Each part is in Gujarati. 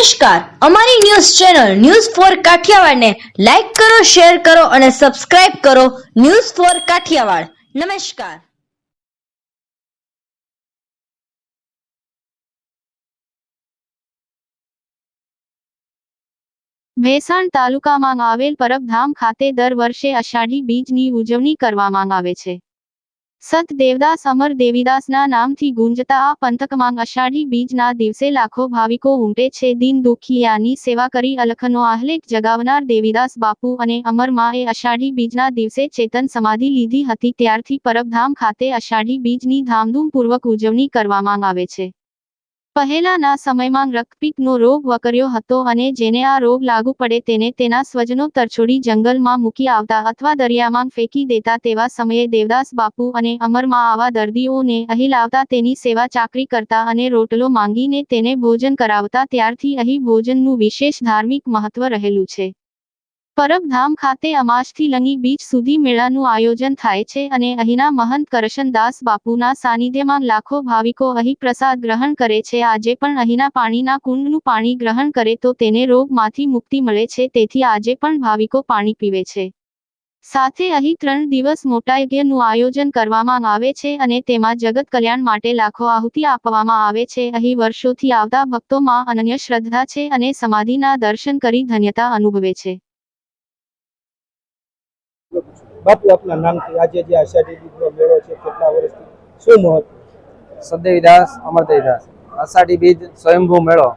નમસ્કાર. અમારી ન્યૂઝ ચેનલ ન્યૂઝ ફોર કાઠિયાવાડને લાઈક કરો, શેર કરો અને સબસ્ક્રાઇબ કરો ન્યૂઝ ફોર કાઠિયાવાડ. નમસ્કાર. વેસાણ તાલુકામાં આવેલ પરબધામ ખાતે દર વર્ષે અષાઢી બીજની ઉજવણી કરવામાં આવે છે. સત દેવદાસ અમર દેવીદાસના નામથી ગુંજતા આ પંથકમાં અષાઢી બીજના દિવસે લાખો ભાવિકો ઉમટે છે. દિન દુખિયાની સેવા કરી અલખનો આહલેખ જગાવનાર દેવીદાસ બાપુ અને અમર માએ અષાઢી બીજના દિવસે ચેતન સમાધિ લીધી હતી. ત્યારથી પરબધામ ખાતે અષાઢી બીજની ધામધૂમપૂર્વક ઉજવણી કરવામાં આવે છે. પહેલાના સમયમાં રક્તપિત્તનો રોગ વકર્યો હતો અને જેને આ રોગ લાગુ પડે તેને તેના સ્વજનો તરછોડી જંગલમાં મૂકી આવતા અથવા દરિયામાં ફેંકી દેતા તેવા સમયે દેવદાસ બાપુ અને અમરમાં આવા દર્દીઓને અહીં લાવતા તેની સેવા ચાકરી કરતા અને રોટલો માંગીને તેને ભોજન કરાવતા ત્યારથી અહીં ભોજનનું વિશેષ ધાર્મિક મહત્વ રહેલું છે. પરબધામ ખાતે અમાસથી લંગી બીચ સુધી મેળાનું આયોજન થાય છે અને અહીંના મહંત કરશનદાસ બાપુના સાનિધ્યમાં લાખો ભાવિકો અહીં પ્રસાદ ગ્રહણ કરે છે. આજે પણ અહીંના પાણીના કુંડનું પાણી ગ્રહણ કરે તો તેને રોગમાંથી મુક્તિ મળે છે, તેથી આજે પણ ભાવિકો પાણી પીવે છે. સાથે અહીં ત્રણ દિવસ મોટા યજ્ઞનું આયોજન કરવામાં આવે છે અને તેમાં જગત કલ્યાણ માટે લાખો આહુતિ આપવામાં આવે છે. અહીં વર્ષોથી આવતા ભક્તોમાં અનન્ય શ્રદ્ધા છે અને સમાધિના દર્શન કરી ધન્યતા અનુભવે છે. બાપુ, આપના નામથી આજે જે આષાઢી બીજનો મેળો છે, કેટલા વર્ષથી? શું મહત્વ? સદૈવદાસ, અમરદેવદાસ. આષાઢી બીજ સ્વયંભૂ મેળો.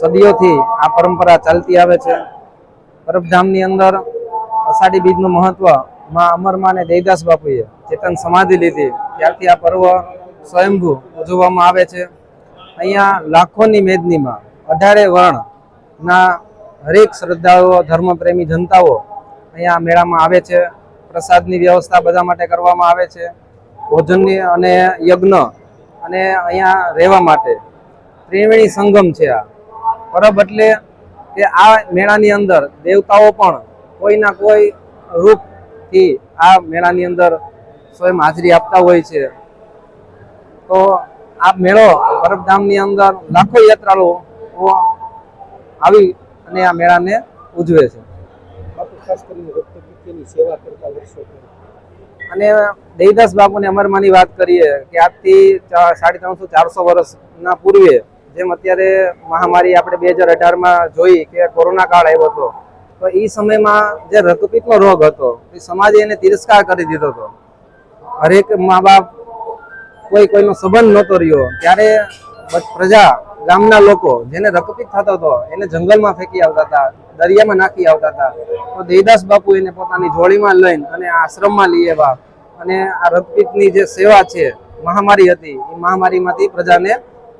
સદીઓથી આ પરંપરા ચાલતી આવે છે. પરબધામની અંદર અષાઢી બીજનું મહત્વમાં અમરમાં અને દેવદાસ બાપુએ ચેતન સમાધિ લીધી. ત્યારથી આ પર્વ સ્વયંભૂ ઉજવવામાં આવે છે. અહીંયા લાખોની મેદનીમાં અઢારે વર્ણના હરેક શ્રદ્ધાળુઓ, ધર્મપ્રેમી જનતાઓ અહીંયા મેળામાં આવે છે. પ્રસાદની વ્યવસ્થા બધા માટે કરવામાં આવે છે. ભોજનની અને યજ્ઞ અને અહીંયા રહેવા માટે. ત્રિવેણી સંગમ છે આ. પરબ એટલે કે આ મેળાની અંદર દેવતાઓ પણ કોઈના કોઈ રૂપથી આ મેળાની અંદર સ્વયં હાજરી આપતા હોય છે. તો આ મેળો પરબધામની અંદર લાખો યાત્રાળુઓ આવી અને આ મેળાને ઉજવે છે. અને દેવદાસ બાપુને અમરમાની વાત કરીએ કે આજથી સાડી ત્રણસો ચારસો વર્ષના પૂર્વે જેમ અત્યારે મહામારી આપણે બે હજાર અઢારમાં જોઈ કે કોરોના કાળ આવ્યો હતો, તો એ સમયમાં જે રક્તપિત્તનો રોગ હતો, એ સમાજે એને તિરસ્કાર કરી દીધો હતો. હરેક મા બાપ કોઈ કોઈનો સંબંધ નહોતો રહ્યો, ત્યારે પ્રજા, ગામના લોકો જેને રક્તપિત થતો હતો, એને જંગલમાં ફેંકી આવતા હતા. દરિયામાં નાખી આવતા હતા. તો દેદાસ બાપુ એને પોતાની જોડીમાં લઈને અને આશ્રમમાં લઈ આવ્યા. અને આ રક્તપિત્તની જે સેવા છે મહામારી હતી એ મહામારીમાંથી પ્રજાને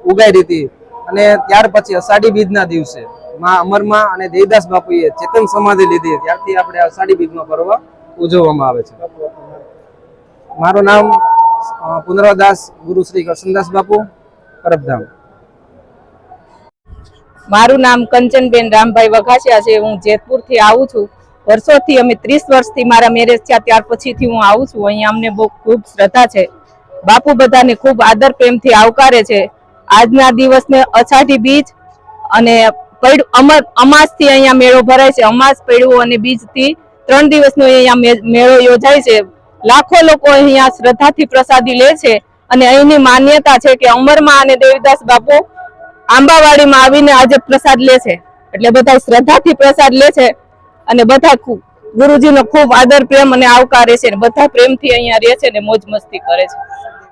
ઉગાડી હતી. અને ત્યાર પછી અષાઢી બીજના દિવસે માં અમરમાં અને દેવદાસ બાપુએ ચેતન સમાધિ લીધી. ત્યારથી આપણે અષાઢી બીજનો પર્વ ઉજવવામાં આવે છે. મારું નામ અ, ગુરુ શ્રી કરશનદાસ બાપુ પરબધામ. મારું નામ કંચનબેન રામભાઈ વઘાસિયા છે. હું જેતપુરથી આવું છું. વર્ષોથી અમે ત્રીસ વર્ષથી મારા મેરેજ થયા. ત્યાર પછીથી હું આવું છું. અહીંયા અમને બહુ ખૂબ શ્રદ્ધા છે. બાપુ બધાને ખૂબ આદર પ્રેમથી આવકારે છે. આજના દિવસને અષાઢી બીજ અને પૈડું અમર અમાસથી અહીંયા મેળો ભરાય છે. અમાસ પડ્યું અને બીજથી ત્રણ દિવસનો અહીંયા મેળો યોજાય છે. લાખો લોકો અહીંયા શ્રદ્ધાથી પ્રસાદી લે છે. અને અહીંની માન્યતા છે કે અમરમાં અને દેવીદાસ બાપુ આંબાવાડીમાં આવીને આજે પ્રસાદ લે છે. એટલે બધા શ્રદ્ધાથી પ્રસાદ લે છે અને બધા ગુરુજી ગુરુજીનો ખૂબ આદર, પ્રેમ અને આવકારે છે અને બધા પ્રેમથી અહીંયા રહે છે ને મોજ મસ્તી કરે છે.